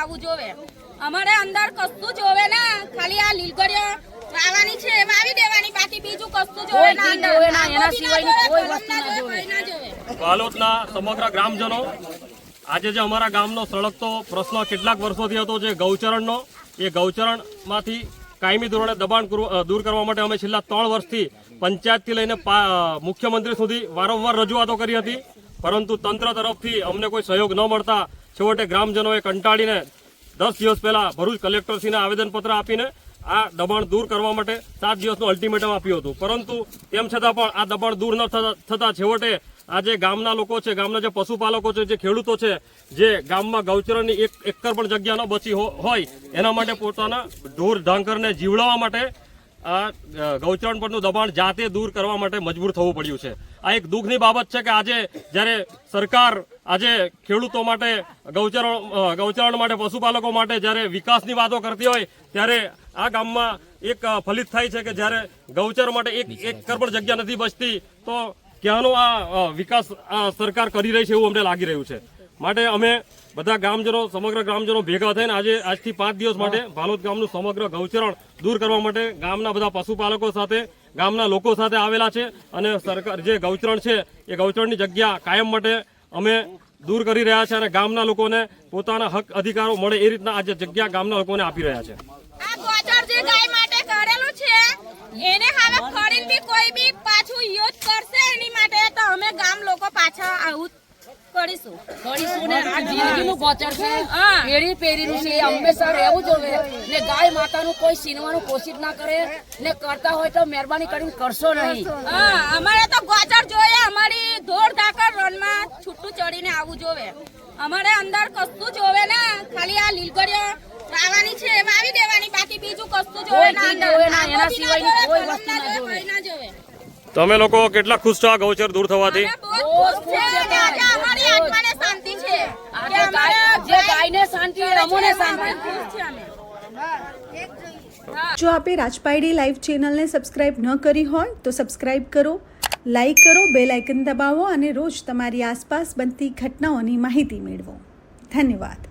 આવવું જોવે. અમારે અંદર કશું જોવે ને. ખાલી આ લીલગડીઓ વાવવાની છે વાવી દેવાની. બાકી બીજું કશું જોવે ના જોવે ના, એના સિવાયની કોઈ વસ્તુ ના જોવે. વાલોદના સમગ્ર ગ્રામજનો આજે જે અમારા ગામનો સળગતો પ્રશ્ન કેટલાક વર્ષોથી હતો જે ગૌચરણનો એ ગૌચરણમાંથી કાયમી ધોરણે દબાણ દૂર કરવા માટે અમે છેલ્લા ત્રણ વર્ષથી પંચાયતથી લઈને મુખ્યમંત્રી સુધી વારંવાર રજૂઆતો કરી હતી. પરંતુ તંત્ર તરફથી અમને કોઈ સહયોગ ન મળતા છેવટે ગ્રામજનોએ કંટાળીને દસ દિવસ પહેલાં ભરૂચ કલેક્ટરશ્રીને આવેદનપત્ર આપીને આ દબાણ દૂર કરવા માટે સાત દિવસનું અલ્ટિમેટમ આપ્યું હતું. પરંતુ તેમ છતાં પણ આ દબાણ દૂર ન થતાં છેવટે આ જે ગામના લોકો છે, ગામના જે પશુપાલકો છે, જે ખેડૂતો છે, જે ગામમાં ગૌચરણની એક એકર પણ જગ્યા ન બચી હોય, એના માટે પોતાના ઢોર ઢાંકરને જીવડાવવા માટે આ ગૌચરણ પરનું દબાણ જાતે દૂર કરવા માટે મજબૂર થવું પડ્યું છે. આ એક દુઃખની બાબત છે કે આજે જ્યારે સરકાર આજે ખેડૂતો માટે, ગૌચરણ ગૌચરણ માટે, પશુપાલકો માટે જ્યારે વિકાસની વાતો કરતી હોય, ત્યારે આ ગામમાં એક ફલિત થાય છે કે જ્યારે ગૌચર માટે એક એક કરપણ જગ્યા નથી બચતી, તો ક્યાંનો આ વિકાસ આ સરકાર કરી રહી છે એવું અમને લાગી રહ્યું છે. માટે અમે બધા ગામજનો, સમગ્ર ગ્રામજનો ભેગા થઈને આજે, આજથી પાંચ દિવસ માટે ભાલોદ ગામનું સમગ્ર ગૌચરણ દૂર કરવા માટે ગામના બધા પશુપાલકો સાથે, ગામના લોકો સાથે આવેલા છે અને સરકાર જે ગૌચરણ છે, એ ગૌચરણની જગ્યા કાયમ માટે અમે દૂર કરી રહ્યા છે અને ગામના લોકોને પોતાના હક અધિકારો મળે એ રીતના આજે જગ્યા ગામના લોકોને આપી રહ્યા છે. આ ગોચર જે ગાય માટે કરેલું છે એને હવે ફરીને બી કોઈ બી પાછું યુઝ કરશે એની માટે તો અમે ગામ લોકો પાછા આવું કરીશું. કરીશું ને આ જિંદગીનું ગોચર છે પેઢી પેઢીનું છે હંમેશા રહેવું જોઈએ. ને ગાય માતાનું કોઈ સીનવાનું કોશિશ ના કરે ને કરતા હોય તો મહેરબાની કરીને કરશો નહીં. હા અમારે તો ગોચર જોઈએ જોવે. અમારે અંદર કશું જોવે ને. ખાલી આ લીલગડીઓ વાવવાની છે વાવી દેવાની. બાકી બીજું કશું જોવે ના અંદર. એના જોવે, કોઈ વસ્તુ ના જોવે, ના તમે લોકો કેટલા ખુશ છો આ ગૌચર દૂર થવાથી? અમે બહુ જ ખુશ છે અને આજે અમારી આત્માને શાંતિ છે. જે અમારે ગાય જે ગાયને શાંતિ અમોને શાંતિ. છે અમે. જો આપે રાજપાયડી લાઈવ ચેનલને સબસ્ક્રાઇબ ન કરી હોય તો સબસ્ક્રાઇબ કરો લાઈક કરો બેલ આઇકન દબાવો અને રોજ તમારી આસપાસ બનતી ઘટનાઓની માહિતી મેળવો. ધન્યવાદ.